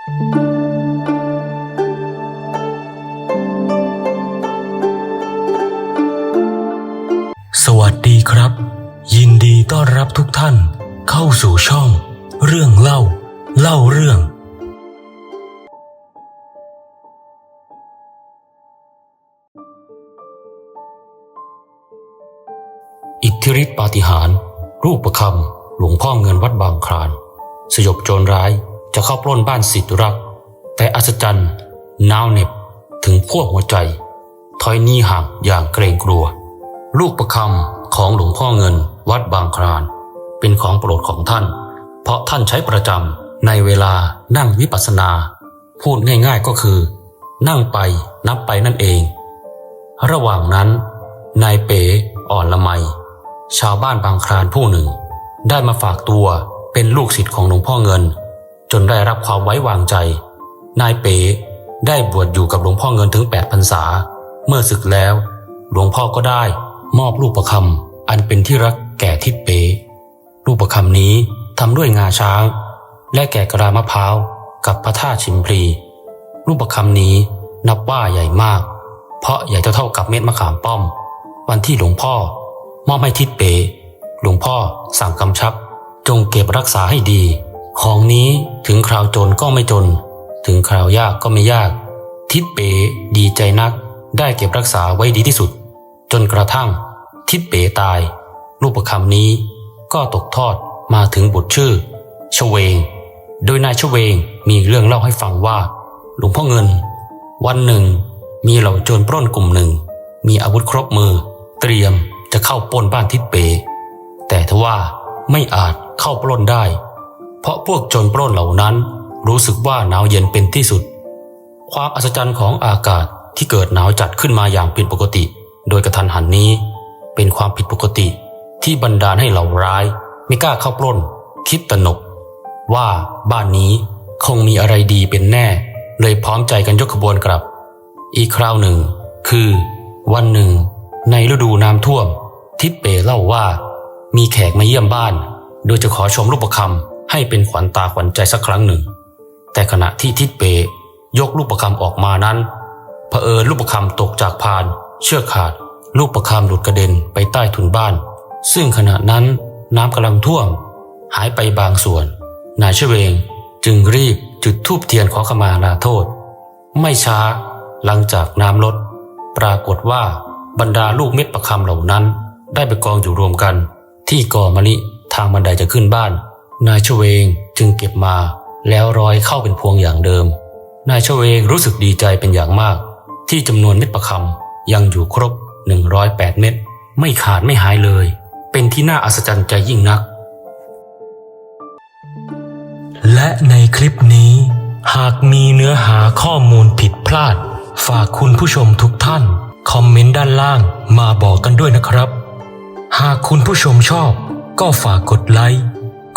สวัสดีครับ ยินดีต้อนรับทุกท่านเข้าสู่ช่อง เรื่องเล่า เล่าเรื่อง อิทธิฤทธิปาฏิหาริย์รูปประคำหลวงพ่อเงินวัดบางคลาน สยบโจรร้าย จะเข้าปล้นบ้านสิทธิรัก แต่อัศจรรย์นาวเหน็บถึงพวกหัวใจ ถอยหนีห่างอย่างเกรงกลัว ลูกประคำของหลวงพ่อเงินวัดบางคลาน เป็นของโปรดของท่าน เพราะท่านใช้ประจำในเวลานั่งวิปัสสนา พูดง่ายๆก็คือ นั่งไปนับไปนั่นเอง ระหว่างนั้น นายเป๋อ่อนละไม ชาวบ้านบางคลานผู้หนึ่ง ได้มาฝากตัวเป็นลูกศิษย์ของหลวงพ่อเงิน จนได้รับความไว้วางใจ นายเป๋ได้บวชอยู่กับหลวงพ่อเงินถึง8พรรษา เมื่อศึกแล้ว หลวงพ่อก็ได้มอบรูปประคำอันเป็นที่รักแก่ทิดเป๋รูปประคำนี้ทำด้วยงาช้าง และแก่กระลามะพร้าวกับพระธาตุชิมพลีรูปประคำนี้นับว่าใหญ่มาก เพราะใหญ่เท่าๆกับเม็ดมะขามป้อม วันที่หลวงพ่อ มอบให้ทิดเป๋หลวงพ่อสั่งกำชับ จงเก็บรักษาให้ดี ของนี้ถึงคราวจนก็ไม่จน ถึงคราวยากก็ไม่ยาก ทิดเป๋ดีใจนัก ได้เก็บรักษาไว้ดีที่สุด จนกระทั่ง ทิดเป๋ตาย รูปประคำนี้ ก็ตกทอดมาถึงบุตรชื่อชเวง โดยนายชเวงมีเรื่องเล่าให้ฟังว่า หลวงพ่อเงิน วันหนึ่ง มีเหล่าโจรปล้นกลุ่มหนึ่ง มีอาวุธครบมือ เตรียมจะเข้าปล้นบ้านทิดเป๋แต่ทว่าไม่อาจเข้าปล้นได้ เพราะพวกโจรปล้นเหล่านั้นรู้สึกว่าหนาวเย็นเป็นที่สุด ความอัศจรรย์ของอากาศที่เกิดหนาวจัดขึ้นมาอย่างผิดปกติ โดยกระทันหันนี้ เป็นความผิดปกติที่บันดาลให้เหล่าร้าย ไม่กล้าเข้าปล้น คิดตนก ว่าบ้านนี้คงมีอะไรดีเป็นแน่ เลยพร้อมใจกันยกขบวนกลับ อีกคราวหนึ่ง คือ วันหนึ่ง ในฤดูน้ำท่วม ทิดเป๋เล่าว่า มีแขกมาเยี่ยมบ้าน โดยจะขอชมรูปประคำ ให้เป็นขวัญตาขวัญใจสักครั้งหนึ่ง แต่ขณะที่ทิดเปยกลูกประคำออกมานั้นเผอิญลูกประคำตกจากพาน เชือกขาด ลูกประคำหลุดกระเด็นไปใต้ถุนบ้าน ซึ่งขณะนั้นน้ำกำลังท่วม หายไปบางส่วน นายเชเวงจึงรีบจุดธูปเทียนขอขมาลาโทษ ไม่ช้าหลังจากน้ำลด ปรากฏว่าบรรดาลูกเม็ดประคำเหล่านั้น ได้ไปกองอยู่รวมกัน ที่กอมะลิทางบันไดจะขึ้นบ้าน นายชเวงจึงเก็บมาแล้วร้อยเข้าเป็นพวงอย่างเดิม นายชเวงรู้สึกดีใจเป็นอย่างมาก ที่จำนวนเม็ดประคำยังอยู่ครบ 108 เม็ดไม่ขาดไม่หายเลย เป็นที่น่าอัศจรรย์ใจยิ่งนัก และในคลิปนี้ หากมีเนื้อหาข้อมูลผิดพลาด ฝากคุณผู้ชมทุกท่าน คอมเมนต์ด้านล่างมาบอกกันด้วยนะครับ หากคุณผู้ชมชอบ ก็ฝากกดไลค์